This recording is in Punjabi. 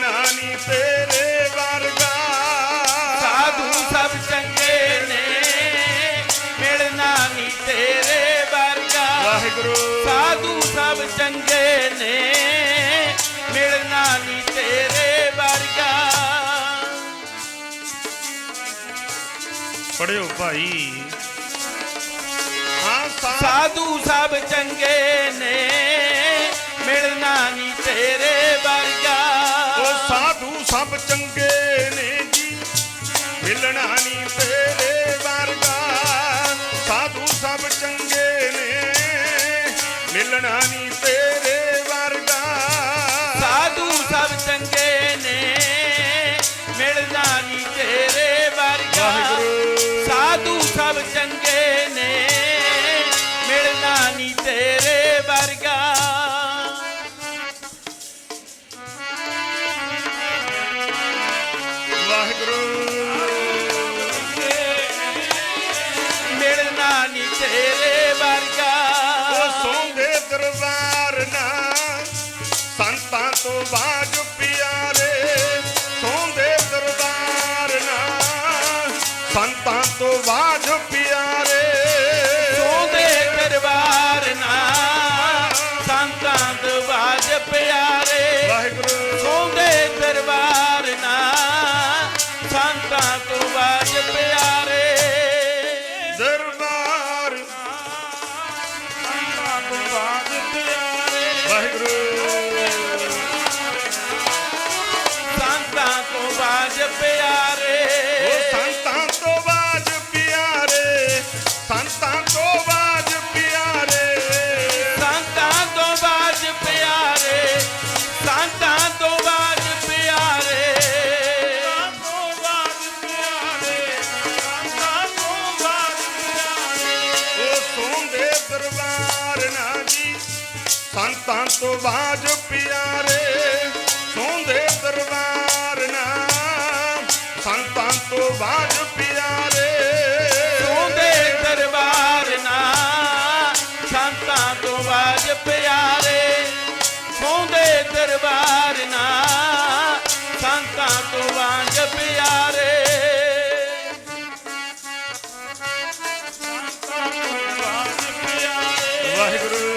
ਮਿਲਣਾ ਨਹੀਂ ਤੇਰੇ ਵਰਗਾ। ਸਾਧੂ ਸਭ ਚੰਗੇ ਨੇ ਮਿਲਣਾ ਨਹੀਂ ਤੇਰੇ ਵਰਗਾ। ਵਾਹਿਗੁਰੂ। ਸਾਧੂ ਸਭ ਚੰਗੇ ਨੇ ਮਿਲਣਾ ਨਹੀਂ ਤੇਰੇ ਵਰਗਾ। ਪੜਿਓ ਭਾਈ। ਹਾਂ ਸਾਧੂ ਸਭ ਚੰਗੇ ਨੇ ਚੰਗੇ ਨੇ ਜੀ। ਮਿਲਣਾ ਨਹੀਂ ਤੇਰੇ ਵਰਗਾ। ਸਾਧੂ ਸਭ ਚੰਗੇ ਨੇ। ਮਿਲਣਾ ਨਹੀਂ ਤੇਰੇ ਵਰਗਾ। ਸਾਧੂ ਸਭ ਚੰਗੇ ਨੇ। ਮਿਲਣਾ ਨਹੀਂ ਤੇਰੇ ਵਰਗਾ। ਸਾਧੂ ਸਭ ਚੰਗੇ ਨੇ। ਮਿਲਣਾ ਨਹੀਂ ਤੇਰੇ ਮਿਲਣਾ ਨਹੀਂ ਤੇਰੇ ਵਰਗਾ। ਉਹ ਸੋਂਦੇ ਦਰਬਾਰ ਨਾ ਸੰਤਾਂ ਤੋਂ ਬਾਜ ਪਿਆਰੇ। ਸੋਂਦੇ ਦਰਬਾਰ ਨਾ ਸੰਤਾਂ ਤੋਂ ਬਾਜ ਤੋਂ ਬਾਜ ਪਿਆਰੇ। ਉਹ ਸੰਤਾਂ ਤੋਂ ਬਾਜ ਪਿਆਰੇ ਸੰਤਾਂ ਤੋਂ ਬਾਜ ਪਿਆਰੇ। ਸੰਤਾਂ ਤੋਂ ਬਾਜ ਪਿਆਰੇ ਸੰਤਾਂ ਤੋਂ ਬਾਜ ਪਿਆਰੇ। ਤੋਂ ਬਾਜ ਪਿਆਰੇ ਸੰਤਾਂ ਤੋਂ ਬਾਜ ਪਿਆਰੇ। ਸੋਂਦੇ ਦਰਬਾਰ ਨਾ ਜੀ ਸੰਤਾਂ ਤੋਂ ਬਾਜ ਪਿਆਰੇ। ਸੋਂਦੇ ਦਰਬਾਰ ਸੰਤਾਂ ਤੋਂ ਬਾਜ ਪਿਆਰੇ। ਸੋਹਦੇ ਦਰਬਾਰ ਨਾ ਸੰਤਾਂ ਤੋਂ ਬਾਜ ਪਿਆਰੇ। ਸੋਹਦੇ ਦਰਬਾਰ ਨਾ ਸੰਤਾਂ ਤੋਂ ਬਾਜ ਪਿਆਰੇ। ਵਾਹਿਗੁਰੂ।